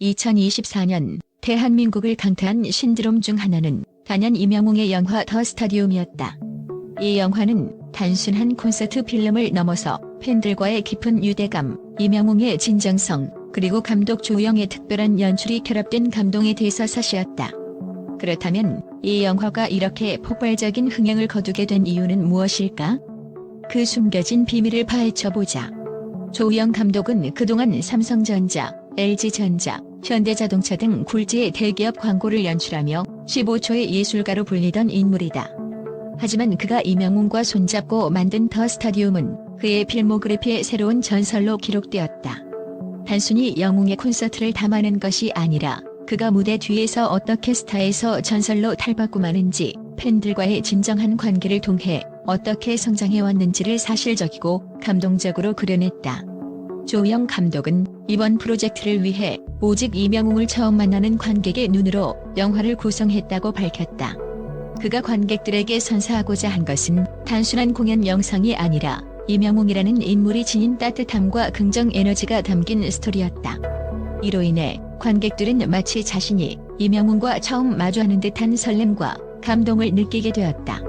2024년 대한민국을 강타한 신드롬 중 하나는 단연 이명웅의 영화 더 스타디움이었다. 이 영화는 단순한 콘서트 필름을 넘어서 팬들과의 깊은 유대감, 이명웅의 진정성, 그리고 감독 조영의 특별한 연출이 결합된 감동의 대사사시였다. 그렇다면 이 영화가 이렇게 폭발적인 흥행을 거두게 된 이유는 무엇일까? 그 숨겨진 비밀을 파헤쳐보자. 조영 감독은 그동안 삼성전자, LG전자, 현대자동차 등 굴지의 대기업 광고를 연출하며 15초의 예술가로 불리던 인물이다. 하지만 그가 이명웅과 손잡고 만든 더 스타디움은 그의 필모그래피의 새로운 전설로 기록되었다. 단순히 영웅의 콘서트를 담아낸 것이 아니라 그가 무대 뒤에서 어떻게 스타에서 전설로 탈바꿈 하는지 팬들과의 진정한 관계를 통해 어떻게 성장해 왔는지를 사실적이고 감동적으로 그려냈다. 조영 감독은 이번 프로젝트를 위해 오직 이명웅을 처음 만나는 관객의 눈으로 영화를 구성했다고 밝혔다. 그가 관객들에게 선사하고자 한 것은 단순한 공연 영상이 아니라 이명웅이라는 인물이 지닌 따뜻함과 긍정 에너지가 담긴 스토리였다. 이로 인해 관객들은 마치 자신이 이명웅과 처음 마주하는 듯한 설렘과 감동을 느끼게 되었다.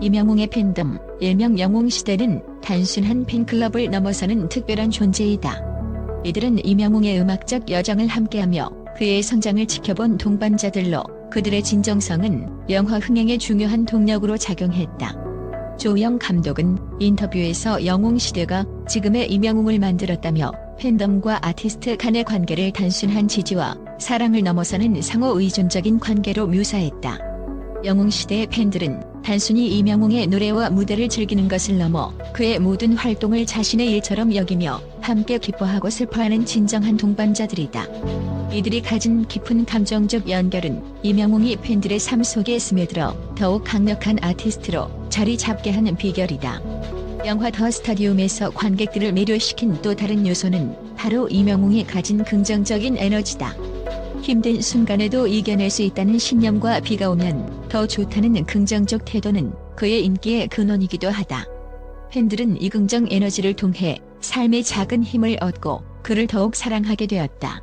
이명웅의 팬덤, 일명 영웅 시대는 단순한 팬클럽을 넘어서는 특별한 존재이다. 이들은 이명웅의 음악적 여정을 함께하며 그의 성장을 지켜본 동반자들로 그들의 진정성은 영화 흥행의 중요한 동력으로 작용했다. 조영 감독은 인터뷰에서 영웅 시대가 지금의 이명웅을 만들었다며 팬덤과 아티스트 간의 관계를 단순한 지지와 사랑을 넘어서는 상호 의존적인 관계로 묘사했다. 영웅 시대의 팬들은 단순히 이명웅의 노래와 무대를 즐기는 것을 넘어 그의 모든 활동을 자신의 일처럼 여기며 함께 기뻐하고 슬퍼하는 진정한 동반자들이다. 이들이 가진 깊은 감정적 연결은 이명웅이 팬들의 삶 속에 스며들어 더욱 강력한 아티스트로 자리 잡게 하는 비결이다. 영화 더 스타디움에서 관객들을 매료시킨 또 다른 요소는 바로 이명웅이 가진 긍정적인 에너지다. 힘든 순간에도 이겨낼 수 있다는 신념과 비가 오면 더 좋다는 긍정적 태도는 그의 인기의 근원이기도 하다. 팬들은 이 긍정 에너지를 통해 삶의 작은 힘을 얻고 그를 더욱 사랑하게 되었다.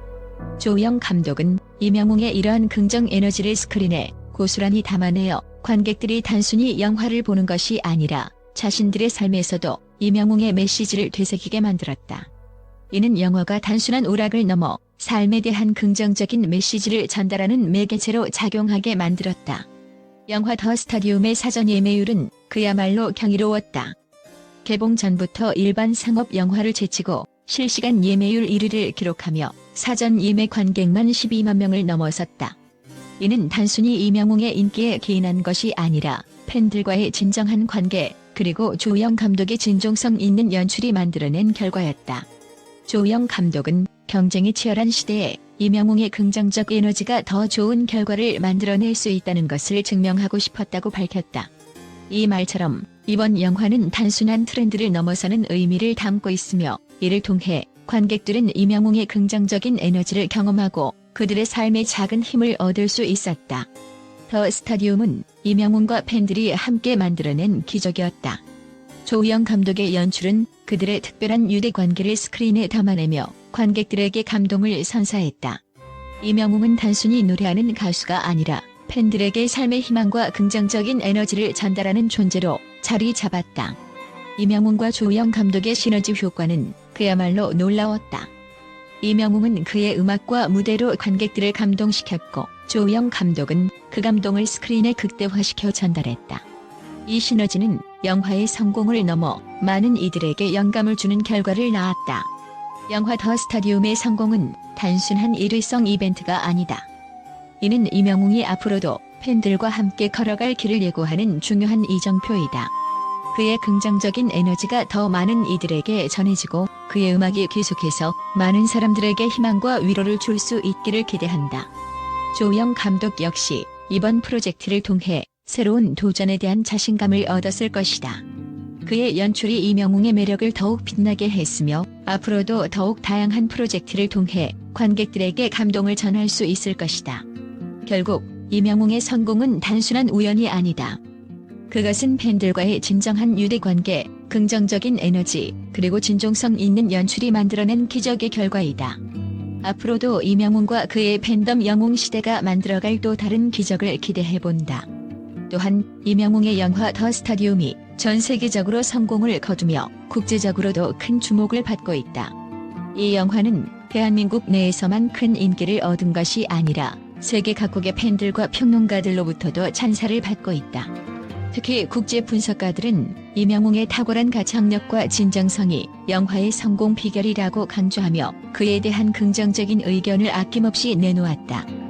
조영 감독은 이명웅의 이러한 긍정 에너지를 스크린에 고스란히 담아내어 관객들이 단순히 영화를 보는 것이 아니라 자신들의 삶에서도 이명웅의 메시지를 되새기게 만들었다. 이는 영화가 단순한 오락을 넘어 삶에 대한 긍정적인 메시지를 전달하는 매개체로 작용하게 만들었다. 영화 더 스타디움의 사전 예매율은 그야말로 경이로웠다. 개봉 전부터 일반 상업 영화를 제치고 실시간 예매율 1위를 기록하며 사전 예매 관객만 12만 명을 넘어섰다. 이는 단순히 이명웅의 인기에 기인한 것이 아니라 팬들과의 진정한 관계 그리고 조영 감독의 진정성 있는 연출이 만들어낸 결과였다. 조영 감독은 경쟁이 치열한 시대에 이명웅의 긍정적 에너지가 더 좋은 결과를 만들어낼 수 있다는 것을 증명하고 싶었다고 밝혔다. 이 말처럼 이번 영화는 단순한 트렌드를 넘어서는 의미를 담고 있으며 이를 통해 관객들은 이명웅의 긍정적인 에너지를 경험하고 그들의 삶의 작은 힘을 얻을 수 있었다. 더 스타디움은 이명웅과 팬들이 함께 만들어낸 기적이었다. 조영 감독의 연출은 그들의 특별한 유대 관계를 스크린에 담아내며 관객들에게 감동을 선사했다. 이명웅은 단순히 노래하는 가수가 아니라 팬들에게 삶의 희망과 긍정적인 에너지를 전달하는 존재로 자리 잡았다. 이명웅과 조영 감독의 시너지 효과는 그야말로 놀라웠다. 이명웅은 그의 음악과 무대로 관객들을 감동시켰고 조영 감독은 그 감동을 스크린에 극대화시켜 전달했다. 이 시너지는 영화의 성공을 넘어 많은 이들에게 영감을 주는 결과를 낳았다. 영화 더 스타디움의 성공은 단순한 일회성 이벤트가 아니다. 이는 이명웅이 앞으로도 팬들과 함께 걸어갈 길을 예고하는 중요한 이정표이다. 그의 긍정적인 에너지가 더 많은 이들에게 전해지고 그의 음악이 계속해서 많은 사람들에게 희망과 위로를 줄 수 있기를 기대한다. 조영 감독 역시 이번 프로젝트를 통해 새로운 도전에 대한 자신감을 얻었을 것이다. 그의 연출이 이명웅의 매력을 더욱 빛나게 했으며 앞으로도 더욱 다양한 프로젝트를 통해 관객들에게 감동을 전할 수 있을 것이다. 결국 이명웅의 성공은 단순한 우연이 아니다. 그것은 팬들과의 진정한 유대 관계, 긍정적인 에너지, 그리고 진정성 있는 연출이 만들어낸 기적의 결과이다. 앞으로도 이명웅과 그의 팬덤 영웅 시대가 만들어갈 또 다른 기적을 기대해본다. 또한 이명웅의 영화 더 스타디움이 전 세계적으로 성공을 거두며 국제적으로도 큰 주목을 받고 있다. 이 영화는 대한민국 내에서만 큰 인기를 얻은 것이 아니라 세계 각국의 팬들과 평론가들로부터도 찬사를 받고 있다. 특히 국제 분석가들은 이명웅의 탁월한 가창력과 진정성이 영화의 성공 비결이라고 강조하며 그에 대한 긍정적인 의견을 아낌없이 내놓았다.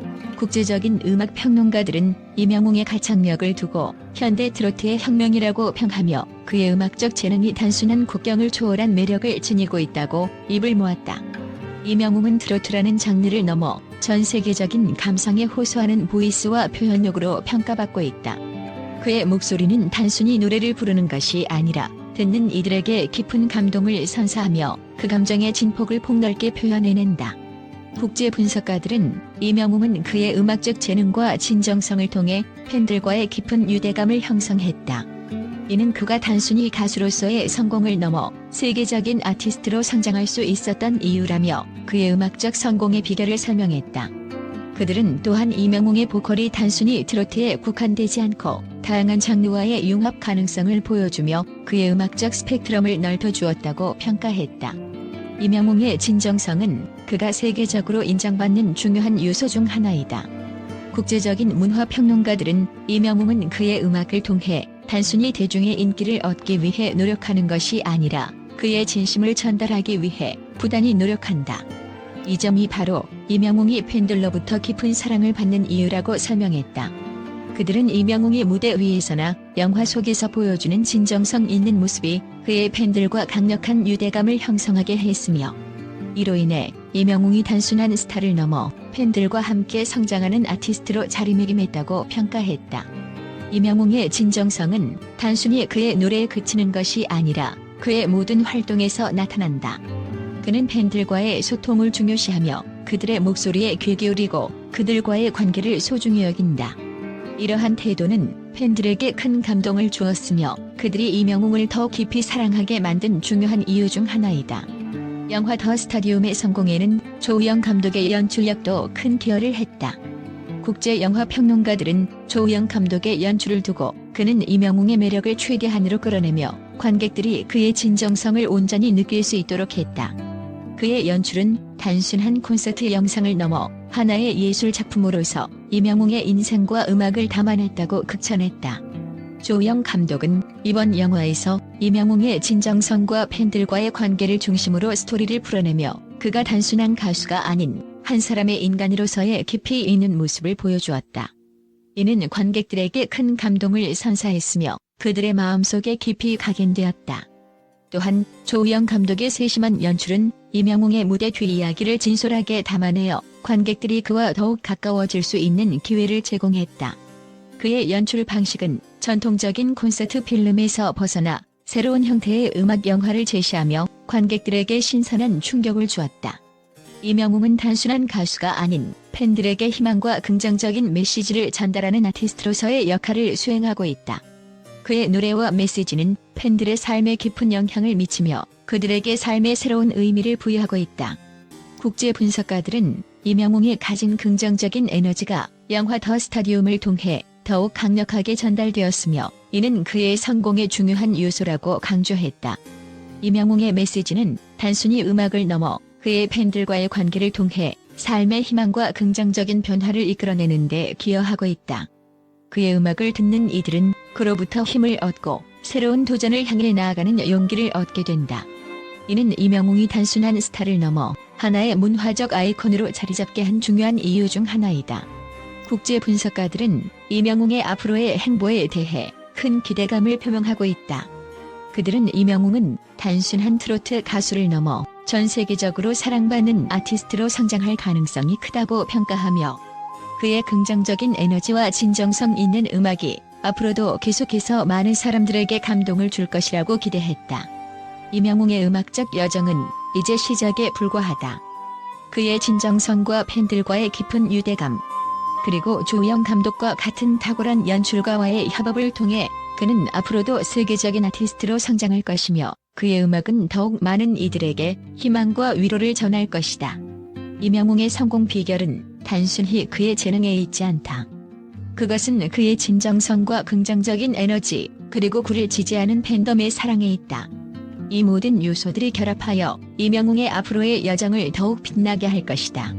국제적인 음악 평론가들은 이명웅의 가창력을 두고 현대 트로트의 혁명이라고 평하며 그의 음악적 재능이 단순한 국경을 초월한 매력을 지니고 있다고 입을 모았다. 이명웅은 트로트라는 장르를 넘어 전 세계적인 감성에 호소하는 보이스와 표현력으로 평가받고 있다. 그의 목소리는 단순히 노래를 부르는 것이 아니라 듣는 이들에게 깊은 감동을 선사하며 그 감정의 진폭을 폭넓게 표현해낸다. 국제 분석가들은 이명웅은 그의 음악적 재능과 진정성을 통해 팬들과의 깊은 유대감을 형성했다. 이는 그가 단순히 가수로서의 성공을 넘어 세계적인 아티스트로 성장할 수 있었던 이유라며 그의 음악적 성공의 비결을 설명했다. 그들은 또한 이명웅의 보컬이 단순히 트로트에 국한되지 않고 다양한 장르와의 융합 가능성을 보여주며 그의 음악적 스펙트럼을 넓혀주었다고 평가했다. 이명웅의 진정성은 그가 세계적으로 인정받는 중요한 요소 중 하나이다. 국제적인 문화 평론가들은 이명웅은 그의 음악을 통해 단순히 대중의 인기를 얻기 위해 노력하는 것이 아니라 그의 진심을 전달하기 위해 부단히 노력한다. 이 점이 바로 이명웅이 팬들로부터 깊은 사랑을 받는 이유라고 설명했다. 그들은 이명웅이 무대 위에서나 영화 속에서 보여주는 진정성 있는 모습이 그의 팬들과 강력한 유대감을 형성하게 했으며 이로 인해 이명웅이 단순한 스타를 넘어 팬들과 함께 성장하는 아티스트로 자리매김했다고 평가했다. 이명웅의 진정성은 단순히 그의 노래에 그치는 것이 아니라 그의 모든 활동에서 나타난다. 그는 팬들과의 소통을 중요시하며 그들의 목소리에 귀 기울이고 그들과의 관계를 소중히 여긴다. 이러한 태도는 팬들에게 큰 감동을 주었으며 그들이 이명웅을 더 깊이 사랑하게 만든 중요한 이유 중 하나이다. 영화 더 스타디움의 성공에는 조우영 감독의 연출력도 큰 기여를 했다. 국제 영화 평론가들은 조우영 감독의 연출을 두고 그는 이명웅의 매력을 최대한으로 끌어내며 관객들이 그의 진정성을 온전히 느낄 수 있도록 했다. 그의 연출은 단순한 콘서트 영상을 넘어 하나의 예술 작품으로서 이명웅의 인생과 음악을 담아냈다고 극찬했다. 조영 감독은 이번 영화에서 이명웅의 진정성과 팬들과의 관계를 중심으로 스토리를 풀어내며 그가 단순한 가수가 아닌 한 사람의 인간으로서의 깊이 있는 모습을 보여주었다. 이는 관객들에게 큰 감동을 선사했으며 그들의 마음속에 깊이 각인되었다. 또한 조우영 감독의 세심한 연출은 이명웅의 무대 뒤 이야기를 진솔하게 담아내어 관객들이 그와 더욱 가까워질 수 있는 기회를 제공했다. 그의 연출 방식은 전통적인 콘서트 필름에서 벗어나 새로운 형태의 음악 영화를 제시하며 관객들에게 신선한 충격을 주었다. 이명웅은 단순한 가수가 아닌 팬들에게 희망과 긍정적인 메시지를 전달하는 아티스트로서의 역할을 수행하고 있다. 그의 노래와 메시지는 팬들의 삶에 깊은 영향을 미치며 그들에게 삶의 새로운 의미를 부여하고 있다. 국제 분석가들은 이명웅이 가진 긍정적인 에너지가 영화 더 스타디움을 통해 더욱 강력하게 전달되었으며 이는 그의 성공의 중요한 요소라고 강조했다. 이명웅의 메시지는 단순히 음악을 넘어 그의 팬들과의 관계를 통해 삶의 희망과 긍정적인 변화를 이끌어내는 데 기여하고 있다. 그의 음악을 듣는 이들은 그로부터 힘을 얻고 새로운 도전을 향해 나아가는 용기를 얻게 된다. 이는 이명웅이 단순한 스타를 넘어 하나의 문화적 아이콘으로 자리잡게 한 중요한 이유 중 하나이다. 국제 분석가들은 이명웅의 앞으로의 행보에 대해 큰 기대감을 표명하고 있다. 그들은 이명웅은 단순한 트로트 가수를 넘어 전 세계적으로 사랑받는 아티스트로 성장할 가능성이 크다고 평가하며 그의 긍정적인 에너지와 진정성 있는 음악이 앞으로도 계속해서 많은 사람들에게 감동을 줄 것이라고 기대했다. 이명웅의 음악적 여정은 이제 시작에 불과하다. 그의 진정성과 팬들과의 깊은 유대감, 그리고 조영 감독과 같은 탁월한 연출가와의 협업을 통해 그는 앞으로도 세계적인 아티스트로 성장할 것이며 그의 음악은 더욱 많은 이들에게 희망과 위로를 전할 것이다. 이명웅의 성공 비결은 단순히 그의 재능에 있지 않다. 그것은 그의 진정성과 긍정적인 에너지, 그리고 그를 지지하는 팬덤의 사랑에 있다. 이 모든 요소들이 결합하여 이명웅의 앞으로의 여정을 더욱 빛나게 할 것이다.